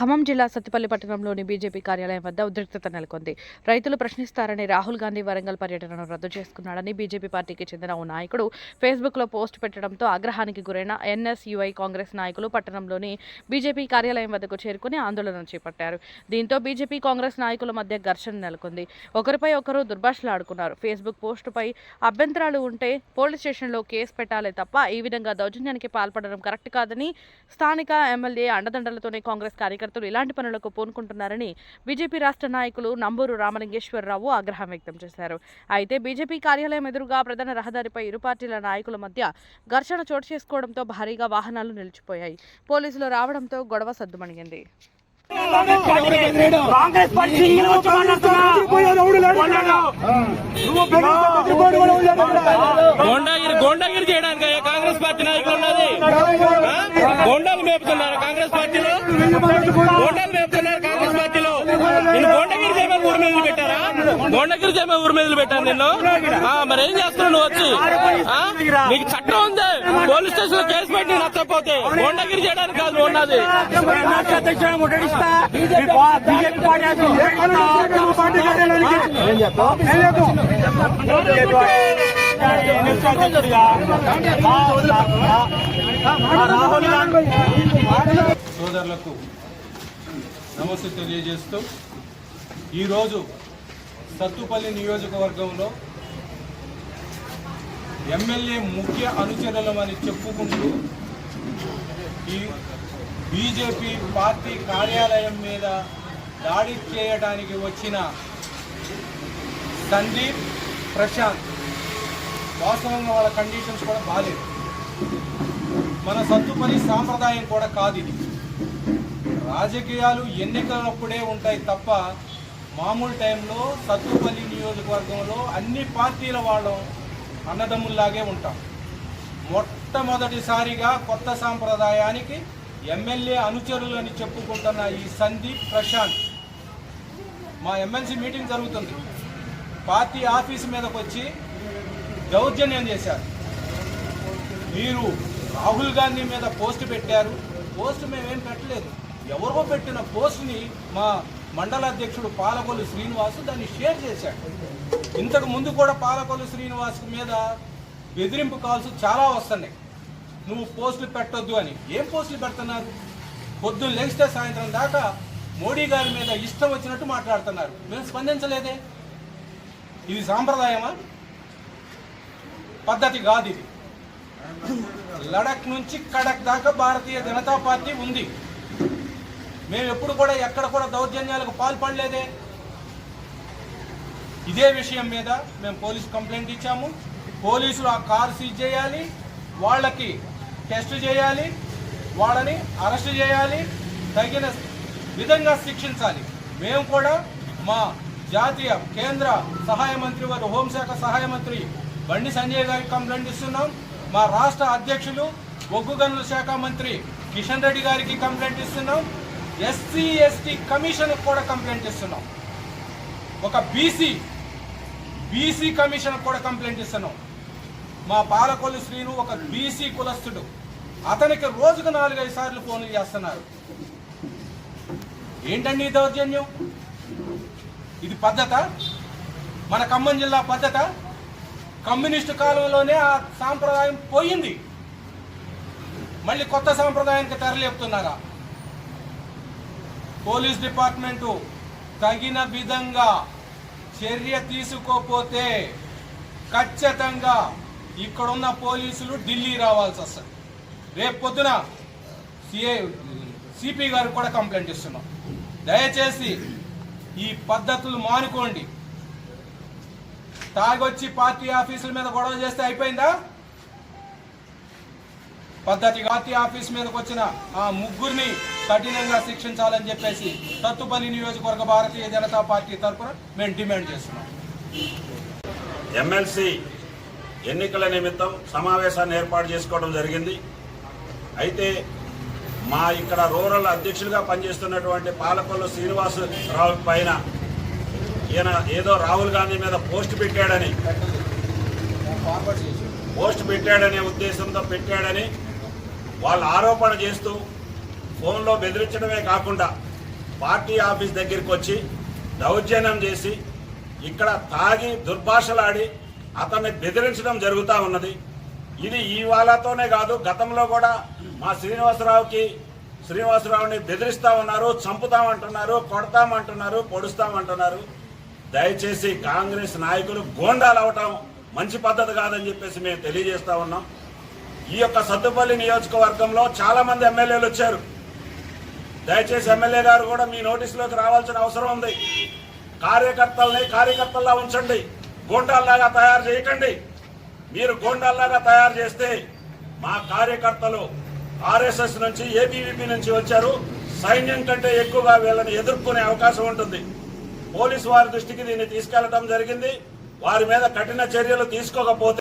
ఖమ్మం జిల్లా సత్తిపల్లి పట్టణంలోని బీజేపీ కార్యాలయం వద్ద ఉద్రిక్తత నెలకొంది. రైతులు ప్రశ్నిస్తారని రాహుల్ గాంధీ వరంగల్ పర్యటనను రద్దు చేసుకున్నాడని బీజేపీ పార్టీకి చెందిన ఓ నాయకుడు ఫేస్బుక్లో పోస్ట్ పెట్టడంతో ఆగ్రహానికి గురైన ఎన్ఎస్యుఐ కాంగ్రెస్ నాయకులు పట్టణంలోని బీజేపీ కార్యాలయం వద్దకు చేరుకుని ఆందోళన చేపట్టారు. దీంతో బీజేపీ కాంగ్రెస్ నాయకుల మధ్య ఘర్షణ నెలకొంది. ఒకరిపై ఒకరు దుర్భాషలాడుకున్నారు. ఫేస్బుక్ పోస్టుపై అభ్యంతరాలు ఉంటే పోలీస్ స్టేషన్లో కేసు పెట్టాలే తప్ప ఈ విధంగా దౌర్జన్యానికి పాల్పడడం కరెక్ట్ కాదని స్థానిక ఎమ్మెల్యే అండదండలతోనే కాంగ్రెస్ కార్యకర్తలు ఇలాంటి పనులకు పూనుకుంటున్నారని బీజేపీ రాష్ట్ర నాయకులు నంబూరు రామలింగేశ్వరరావు ఆగ్రహం వ్యక్తం చేశారు. అయితే బీజేపీ కార్యాలయం ఎదురుగా ప్రధాన రహదారిపై ఇరు పార్టీల నాయకుల మధ్య ఘర్షణ చోటు చేసుకోవడంతో భారీగా వాహనాలు నిలిచిపోయాయి. పోలీసులు రావడంతో గొడవ సద్దుమణిగింది. కాంగ్రెస్ పార్టీ గోండాగిరి గోండాగిరి చేయడానికి అయ్యా కాంగ్రెస్ పార్టీ నాయకులు ఉన్నది? గోండాలు మేపుతున్నారు కాంగ్రెస్ పార్టీలో. గోండాలు మేపుతున్నారు కాంగ్రెస్ పార్టీలో. నేను గోండగిరి చేయమని ఊరి మీద పెట్టారా గోండగిరి చేయమని ఊరి మీద పెట్టాను నిన్ను. మరి ఏం చేస్తున్నావు నువ్వు వచ్చి? నీకు చట్టం ఉంది. పోలీస్ స్టేషన్లో కేసు పెట్టి నచ్చకపోతే గోండగిరి చేయడానికి కాదు ఉన్నది. సోదరులకు నమస్తే తెలియజేస్తూ ఈరోజు సత్తుపల్లి నియోజకవర్గంలో ఎమ్మెల్యే ముఖ్య అనుచరులమని చెప్పుకుంటూ ఈ బీజేపీ పార్టీ కార్యాలయం మీద దాడి చేయడానికి వచ్చిన సందీప్ ప్రశాంత్. వాస్తవంగా వాళ్ళ కండిషన్స్ కూడా బాగాలేదు మన సత్తుపల్లి సాంప్రదాయం కూడా కాదు ఇది. రాజకీయాలు ఎన్నికలప్పుడే ఉంటాయి తప్ప మామూలు టైంలో సత్తుపల్లి నియోజకవర్గంలో అన్ని పార్టీల వాళ్ళం అన్నదమ్ముల్లాగే ఉంటాం. మొట్టమొదటిసారిగా కొత్త సాంప్రదాయానికి ఎమ్మెల్యే అనుచరులని చెప్పుకుంటున్న ఈ సందీప్ ప్రశాంత్. మా ఎమ్మెల్సీ మీటింగ్ జరుగుతుంది. పార్టీ ఆఫీస్ మీదకి వచ్చి దౌర్జన్యం చేశారు. మీరు రాహుల్ గాంధీ మీద పోస్ట్ పెట్టారు. పోస్ట్ మేమేం పెట్టలేదు. ఎవరో పెట్టిన పోస్ట్ని మా మండల అధ్యక్షుడు పాలకొల్లు శ్రీనివాస్ దాన్ని షేర్ చేశాడు. ఇంతకు ముందు కూడా పాలకొల్లు శ్రీనివాస్ మీద బెదిరింపు కాల్స్ చాలా వస్తున్నాయి. నువ్వు పోస్టులు పెట్టొద్దు అని. ఏం పోస్టులు పెడుతున్నారు? పొద్దున్న లేస్తే సాయంత్రం దాకా మోడీ గారి మీద ఇష్టం వచ్చినట్టు మాట్లాడుతున్నారు. మేము స్పందించలేదే? ఇది సాంప్రదాయమా? పద్ధతి కాదు ఇది. లడక్ నుంచి కడక్ దాకా భారతీయ జనతా పార్టీ ఉంది. మేము ఎప్పుడు కూడా ఎక్కడ కూడా దౌర్జన్యాలకు పాల్పడలేదే. ఇదే విషయం మీద మేము పోలీస్ కంప్లైంట్ ఇచ్చాము. పోలీసులు ఆ కారు సీజ్ చేయాలి వాళ్ళకి టెస్ట్ చేయాలి వాళ్ళని అరెస్ట్ చేయాలి తగిన విధంగా శిక్షించాలి. మేము కూడా మా జాతీయ కేంద్ర సహాయ మంత్రి వారు హోంశాఖ సహాయ మంత్రి బండి సంజయ్ గారికి కంప్లైంట్ ఇస్తున్నాం. మా రాష్ట్ర అధ్యక్షులు బొగ్గు గనుల శాఖ మంత్రి కిషన్ రెడ్డి గారికి కంప్లైంట్ ఇస్తున్నాం. ఎస్సీ ఎస్టీ కమిషన్ కూడా కంప్లైంట్ ఇస్తున్నాం. ఒక బీసీ బీసీ కమిషన్ కూడా కంప్లైంట్ ఇస్తున్నాం. మా పాలకొల్లు శ్రీను ఒక బీసీ కులస్తుడు. అతనికి రోజుకు నాలుగైదు సార్లు ఫోన్లు చేస్తున్నారు. ఏంటండి ఈ దౌర్జన్యం? ఇది పద్ధత? మన ఖమ్మం జిల్లా పద్ధత? కమ్యూనిస్టు కాలంలోనే ఆ సాంప్రదాయం పోయింది. మళ్ళీ కొత్త సాంప్రదాయానికి తెరలేపుతున్నారా? పోలీస్ డిపార్ట్మెంటు తగిన విధంగా చర్య తీసుకోపోతే ఖచ్చితంగా ఇక్కడున్న పోలీసులు ఢిల్లీ రావాల్సి వస్తుంది. రేపు పొద్దున సిఏ సిపి గారికి కూడా కంప్లైంట్ ఇస్తున్నాం దయచేసి ఈ పద్ధతులు మానుకోండి. తాగొచ్చి పార్టీ ఆఫీసుల మీద గొడవ చేస్తే అయిపోయిందా? పద్ధతి పార్టీ ఆఫీస్ మీదకి వచ్చిన ఆ ముగ్గురిని కఠినంగా శిక్షించాలని చెప్పేసి తత్తుపల్లి నియోజకవర్గ భారతీయ జనతా పార్టీ తరఫున మేము డిమాండ్ చేస్తున్నాం. ఎమ్మెల్సీ ఎన్నికల నిమిత్తం సమావేశాన్ని ఏర్పాటు చేసుకోవడం జరిగింది. అయితే మా ఇక్కడ రూరల్ అధ్యక్షులుగా పనిచేస్తున్నటువంటి పాలకొల్లు శ్రీనివాస్ రావు పైన ఈయన ఏదో రాహుల్ గాంధీ మీద పోస్ట్ పెట్టాడని పోస్ట్ పెట్టాడనే ఉద్దేశంతో పెట్టాడని వాళ్ళు ఆరోపణ చేస్తూ ఫోన్లో బెదిరించడమే కాకుండా పార్టీ ఆఫీస్ దగ్గరికి వచ్చి దౌర్జన్యం చేసి ఇక్కడ తాగి దుర్భాషలాడి అతన్ని బెదిరించడం జరుగుతూ ఉన్నది. ఇది ఇవాళతోనే కాదు గతంలో కూడా మా శ్రీనివాసరావుకి శ్రీనివాసరావుని బెదిరిస్తా ఉన్నారు చంపుతామంటున్నారు కొడతామంటున్నారు పొడుస్తామంటున్నారు. దయచేసి కాంగ్రెస్ నాయకులు గోండాలు అవటం మంచి పద్ధతి కాదని చెప్పేసి మేము తెలియజేస్తా ఉన్నాం. ఈ యొక్క సత్తుపల్లి నియోజకవర్గంలో చాలా మంది ఎమ్మెల్యేలు వచ్చారు. దయచేసి ఎమ్మెల్యే గారు కూడా మీ నోటీసులోకి రావాల్సిన అవసరం ఉంది. కార్యకర్తల్ని కార్యకర్తల్లా ఉంచండి. గోండాల్లాగా తయారు చేయకండి. మీరు గోండాల్లాగా తయారు చేస్తే మా కార్యకర్తలు ఆర్ఎస్ఎస్ నుంచి ఏబీవీపీ నుంచి వచ్చారు. సైన్యం కంటే ఎక్కువగా వీళ్ళని ఎదుర్కొనే అవకాశం ఉంటుంది. పోలీసు వారి దృష్టికి దీన్ని తీసుకెళ్ళడం జరిగింది. వారి మీద కఠిన చర్యలు తీసుకోకపోతే